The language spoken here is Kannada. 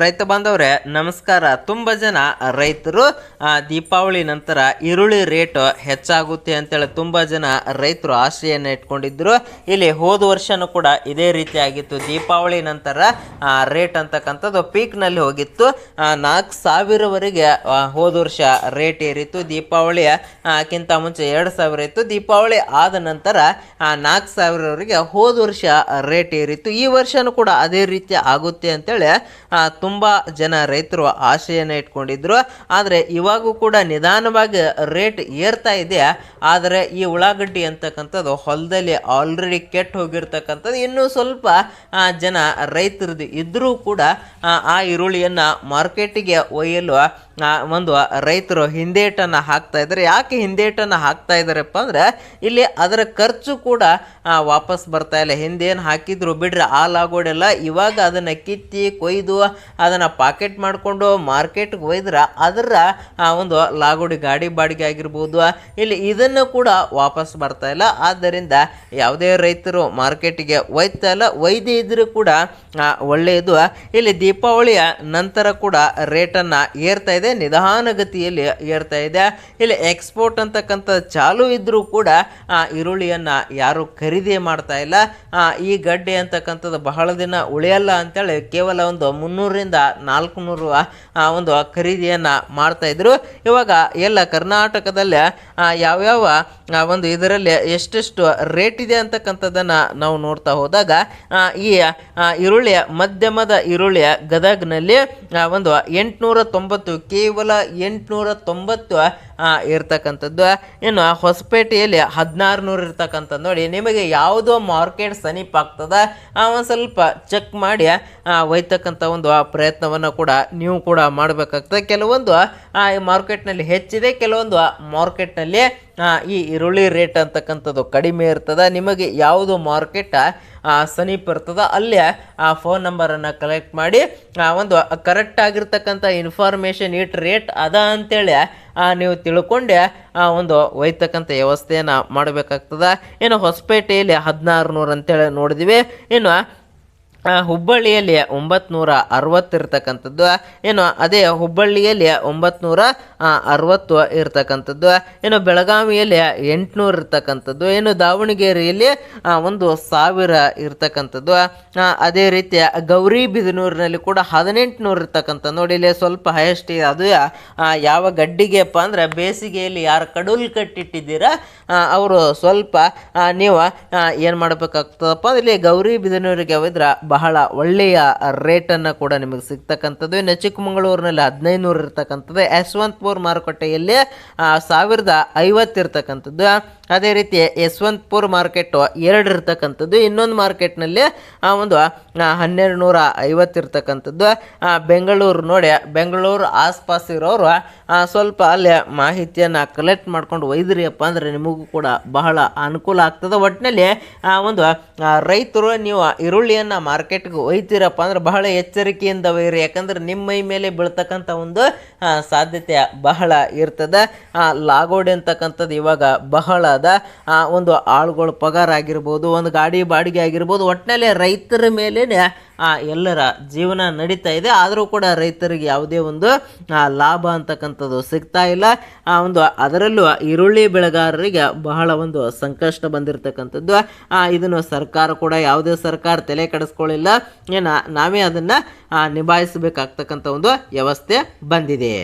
ರೈತ ಬಾಂಧವ್ರೆ ನಮಸ್ಕಾರ. ತುಂಬ ಜನ ರೈತರು ದೀಪಾವಳಿ ನಂತರ ಈರುಳ್ಳಿ ರೇಟ್ ಹೆಚ್ಚಾಗುತ್ತೆ ಅಂತೇಳಿ ತುಂಬ ಜನ ರೈತರು ಆಶ್ರಯನ ಇಟ್ಕೊಂಡಿದ್ರು. ಇಲ್ಲಿ ಹೋದ ವರ್ಷನೂ ಕೂಡ ಇದೇ ರೀತಿ ಆಗಿತ್ತು ದೀಪಾವಳಿ ನಂತರ ರೇಟ್ ಅಂತಕ್ಕಂಥದ್ದು ಪೀಕ್ನಲ್ಲಿ ಹೋಗಿತ್ತು. ನಾಲ್ಕು ಸಾವಿರವರೆಗೆ ಹೋದ ವರ್ಷ ರೇಟ್ ಏರಿತ್ತು. ದೀಪಾವಳಿಯ ಆ, ಮುಂಚೆ ಎರಡು ಸಾವಿರ ಇತ್ತು. ದೀಪಾವಳಿ ಆದ ನಂತರ ನಾಲ್ಕು ಸಾವಿರವರೆಗೆ ಹೋದ ವರ್ಷ ರೇಟ್ ಏರಿತ್ತು. ಈ ವರ್ಷನೂ ಕೂಡ ಅದೇ ರೀತಿ ಆಗುತ್ತೆ ಅಂತೇಳಿ ತುಂಬ ಜನ ರೈತರು ಆಶೆಯನ್ನು ಇಟ್ಕೊಂಡಿದ್ರು. ಆದರೆ ಇವಾಗೂ ಕೂಡ ನಿಧಾನವಾಗಿ ರೇಟ್ ಏರ್ತಾ ಇದೆ. ಆದರೆ ಈ ಉಳ್ಳಾಗಡ್ಡಿ ಅಂತಕ್ಕಂಥದ್ದು ಹೊಲದಲ್ಲಿ ಆಲ್ರೆಡಿ ಕೆಟ್ಟು ಹೋಗಿರ್ತಕ್ಕಂಥದ್ದು. ಇನ್ನೂ ಸ್ವಲ್ಪ ಜನ ರೈತರದ್ದು ಇದ್ದರೂ ಕೂಡ ಆ, ಈರುಳ್ಳಿಯನ್ನು ಮಾರ್ಕೆಟಿಗೆ ಒಯ್ಯಲು ಒಂದು ರೈತರು ಹಿಂದೇಟನ್ನು ಹಾಕ್ತಾ ಇದ್ದಾರೆ. ಯಾಕೆ ಹಿಂದೇಟನ್ನು ಹಾಕ್ತಾ ಇದ್ದಾರಪ್ಪ ಅಂದ್ರೆ, ಇಲ್ಲಿ ಅದರ ಖರ್ಚು ಕೂಡ ವಾಪಸ್ ಬರ್ತಾ ಇಲ್ಲ. ಹಿಂದೇನು ಹಾಕಿದ್ರು ಬಿಡ್ರಿ, ಆ ಲಾಗೋಡೆಲ್ಲ ಇವಾಗ ಅದನ್ನು ಕಿತ್ತಿ, ಕೊಯ್ದು, ಅದನ್ನು ಪಾಕೆಟ್ ಮಾಡಿಕೊಂಡು ಮಾರ್ಕೆಟ್ಗೆ ಒಯ್ದ್ರೆ, ಅದರ ಒಂದು ಲಾಗೋಡಿ ಗಾಡಿ ಬಾಡಿಗೆ ಆಗಿರ್ಬೋದು. ಇಲ್ಲಿ ಇದನ್ನು ಕೂಡ ವಾಪಸ್ ಬರ್ತಾ ಇಲ್ಲ. ಆದ್ದರಿಂದ ಯಾವುದೇ ರೈತರು ಮಾರ್ಕೆಟಿಗೆ ಒಯ್ತಾ ಇಲ್ಲ. ಒಯ್ದೇ ಇದ್ರೂ ಕೂಡ ಒಳ್ಳೆಯದು ಇಲ್ಲಿ ದೀಪಾವಳಿಯ ನಂತರ ಕೂಡ ರೇಟನ್ನು ಏರ್ತಾ ಇದೆ ನಿಧಾನಗತಿಯಲ್ಲಿ ಏರ್ತಾ ಇದೆ. ಇಲ್ಲಿ ಎಕ್ಸ್ಪೋರ್ಟ್ ಅಂತಕ್ಕಂಥ ಚಾಲು ಇದ್ದರೂ ಕೂಡ ಆ, ಈರುಳ್ಳಿಯನ್ನು ಯಾರು ಖರೀದಿ ಮಾಡ್ತಾ ಇಲ್ಲ. ಈ ಗಡ್ಡೆ ಅಂತಕ್ಕಂಥದ್ದು ಬಹಳ ದಿನ ಉಳಿಯಲ್ಲ ಅಂತೇಳಿ ಕೇವಲ ಒಂದು ಮುನ್ನೂರರಿಂದ ನಾಲ್ಕುನೂರು ಒಂದು ಖರೀದಿಯನ್ನು ಮಾಡ್ತಾ ಇದ್ರು. ಇವಾಗ ಎಲ್ಲ ಕರ್ನಾಟಕದಲ್ಲಿ ಯಾವ್ಯಾವ ಒಂದು ಇದರಲ್ಲಿ ಎಷ್ಟೆಷ್ಟು ರೇಟ್ ಇದೆ ಅಂತಕ್ಕಂಥದ್ದನ್ನು ನಾವು ನೋಡ್ತಾ ಹೋದಾಗ ಈ ಈರುಳ್ಳಿಯ ಮಧ್ಯಮದ ಈರುಳ್ಳಿಯ ಗದಗ್ನಲ್ಲಿ ಒಂದು ಎಂಟುನೂರ ತೊಂಬತ್ತು ಕೇವಲ ಎಂಟುನೂರ ತೊಂಬತ್ತು ಇರ್ತಕ್ಕಂಥದ್ದು. ಇನ್ನು ಹೊಸಪೇಟೆಯಲ್ಲಿ ಹದಿನಾರು ನೂರು ಇರ್ತಕ್ಕಂಥದ್ದು ನೋಡಿ, ನಿಮಗೆ ಯಾವುದೋ ಮಾರ್ಕೆಟ್ ಸಮೀಪ ಆಗ್ತದ ಒಂದು ಸ್ವಲ್ಪ ಚೆಕ್ ಮಾಡಿ ಒಯ್ತಕ್ಕಂಥ ಒಂದು ಪ್ರಯತ್ನವನ್ನು ಕೂಡ ನೀವು ಕೂಡ ಮಾಡಬೇಕಾಗ್ತದೆ. ಕೆಲವೊಂದು ಈ ಮಾರ್ಕೆಟ್ನಲ್ಲಿ ಹೆಚ್ಚಿದೆ, ಕೆಲವೊಂದು ಮಾರ್ಕೆಟ್ನಲ್ಲಿ ಈ ಈರುಳ್ಳಿ ರೇಟ್ ಅಂತಕ್ಕಂಥದ್ದು ಕಡಿಮೆ ಇರ್ತದೆ. ನಿಮಗೆ ಯಾವುದು ಮಾರ್ಕೆಟ್ ಸಮೀಪ ಇರ್ತದೆ, ಅಲ್ಲಿ, ಆ ಫೋನ್ ನಂಬರನ್ನು ಕಲೆಕ್ಟ್ ಮಾಡಿ ಒಂದು ಕರೆಕ್ಟ್ ಆಗಿರ್ತಕ್ಕಂಥ ಇನ್ಫಾರ್ಮೇಷನ್ ಇಟ್ ರೇಟ್ ಅದ ಅಂತೇಳಿ ನೀವು ತಿಳ್ಕೊಂಡೆ ಆ ಒಂದು ಒಯ್ತಕ್ಕಂಥ ವ್ಯವಸ್ಥೆಯನ್ನು ಮಾಡಬೇಕಾಗ್ತದೆ. ಏನು ಹೊಸಪೇಟೆಯಲ್ಲಿ ಹದಿನಾರು ನೂರು ಅಂತೇಳಿ ನೋಡಿದ್ವಿ. ಇನ್ನು ಹುಬ್ಬಳ್ಳಿಯಲ್ಲಿ ಒಂಬತ್ನೂರ ಅರವತ್ತಿರ್ತಕ್ಕಂಥದ್ದು, ಏನು, ಅದೇ ಹುಬ್ಬಳ್ಳಿಯಲ್ಲಿ ಒಂಬತ್ನೂರ ಅರವತ್ತು ಇರ್ತಕ್ಕಂಥದ್ದು, ಏನು ಬೆಳಗಾವಿಯಲ್ಲಿ ಎಂಟುನೂರು ಇರ್ತಕ್ಕಂಥದ್ದು, ಏನು, ದಾವಣಗೆರೆಯಲ್ಲಿ ಒಂದು ಸಾವಿರ ಇರ್ತಕ್ಕಂಥದ್ದು ಅದೇ ಅದೇ ರೀತಿ ಗೌರಿಬಿದನೂರಿನಲ್ಲಿ ಕೂಡ ಹದಿನೆಂಟುನೂರು ಇರ್ತಕ್ಕಂಥ, ನೋಡಿ, ಇಲ್ಲಿ ಸ್ವಲ್ಪ ಹೈಯೆಸ್ಟ್, ಅದು ಯಾವ ಗಡ್ಡಿಗೆಪ್ಪ ಅಂದ್ರೆ ಬೇಸಿಗೆಯಲ್ಲಿ ಯಾರು ಕಡುಲ್ ಕಟ್ಟಿಟ್ಟಿದ್ದೀರಾ ಅವರು ಸ್ವಲ್ಪ ನೀವು ಏನು ಮಾಡಬೇಕಾಗ್ತದಪ್ಪ ಇಲ್ಲಿ ಗೌರಿಬಿದನೂರಿಗೆ ಹೋದ್ರೆ ಬಹಳ ಒಳ್ಳೆಯ ರೇಟನ್ನು ಕೂಡ ನಿಮಗೆ ಸಿಗ್ತಕ್ಕಂಥದ್ದು. ಇನ್ನು ಚಿಕ್ಕಮಗಳೂರಿನಲ್ಲಿ ಹದಿನೈದು ನೂರು ಇರ್ತಕ್ಕಂಥದ್ದು. ಯಶವಂತಪುರ ಮಾರುಕಟ್ಟೆಯಲ್ಲಿ ಸಾವಿರದ ಐವತ್ತು ಇರ್ತಕ್ಕಂಥದ್ದು. ಅದೇ ರೀತಿ ಯಶವಂತಪುರ ಮಾರ್ಕೆಟು ಎರಡು ಇರ್ತಕ್ಕಂಥದ್ದು. ಇನ್ನೊಂದು ಮಾರ್ಕೆಟ್ನಲ್ಲಿ ಆ, ಒಂದು ಹನ್ನೆರಡು ನೂರ ಐವತ್ತು ಇರ್ತಕ್ಕಂಥದ್ದು. ಬೆಂಗಳೂರು ನೋಡಿ ಬೆಂಗಳೂರು ಆಸ್ಪಾಸ್ ಇರೋರು ಸ್ವಲ್ಪ ಅಲ್ಲಿ ಮಾಹಿತಿಯನ್ನು ಕಲೆಕ್ಟ್ ಮಾಡ್ಕೊಂಡು ಒಯ್ದ್ರಿಯಪ್ಪ ಅಂದರೆ ನಿಮಗೂ ಕೂಡ ಬಹಳ ಅನುಕೂಲ ಆಗ್ತದೆ. ಒಟ್ಟಿನಲ್ಲಿ ಆ, ಒಂದು ರೈತರು ನೀವು ಈರುಳ್ಳಿಯನ್ನು ಮಾರ್ಕೆಟ್ಗೆ ಒಯ್ತೀರಪ್ಪ ಅಂದ್ರೆ ಬಹಳ ಎಚ್ಚರಿಕೆಯಿಂದ ಒಯ್ಯಿರಿ. ಯಾಕಂದ್ರೆ ನಿಮ್ಮ ಮೈ ಮೇಲೆ ಬೀಳ್ತಕ್ಕಂಥ ಒಂದು ಸಾಧ್ಯತೆ ಬಹಳ ಇರ್ತದೆ. ಲಾಗೋಡಿ ಅಂತಕ್ಕಂಥದ್ದು ಇವಾಗ ಬಹಳ ಆ, ಒಂದು ಆಳುಗಳ ಪಗಾರ ಆಗಿರ್ಬೋದು ಒಂದು ಗಾಡಿ ಬಾಡಿಗೆ ಆಗಿರ್ಬೋದು ಒಟ್ಟಿನಲ್ಲಿ ರೈತರ ಮೇಲೇ ಎಲ್ಲರ ಜೀವನ ನಡೀತಾ ಇದೆ. ಆದರೂ ಕೂಡ ರೈತರಿಗೆ ಯಾವುದೇ ಒಂದು ಲಾಭ ಅಂತಕ್ಕಂಥದ್ದು ಸಿಗ್ತಾ ಇಲ್ಲ. ಆ ಒಂದು ಅದರಲ್ಲೂ ಈರುಳ್ಳಿ ಬೆಳೆಗಾರರಿಗೆ ಬಹಳ ಒಂದು ಸಂಕಷ್ಟ ಬಂದಿರತಕ್ಕಂಥದ್ದು. ಇದನ್ನು ಸರ್ಕಾರ ಕೂಡ ಯಾವುದೇ ಸರ್ಕಾರ ತಲೆ ಕೆಡಿಸ್ಕೊಳ್ಳಿಲ್ಲ. ಏನು ನಾವೇ ಅದನ್ನು ನಿಭಾಯಿಸಬೇಕಾಗ್ತಕ್ಕಂಥ ಒಂದು ವ್ಯವಸ್ಥೆ ಬಂದಿದೆ.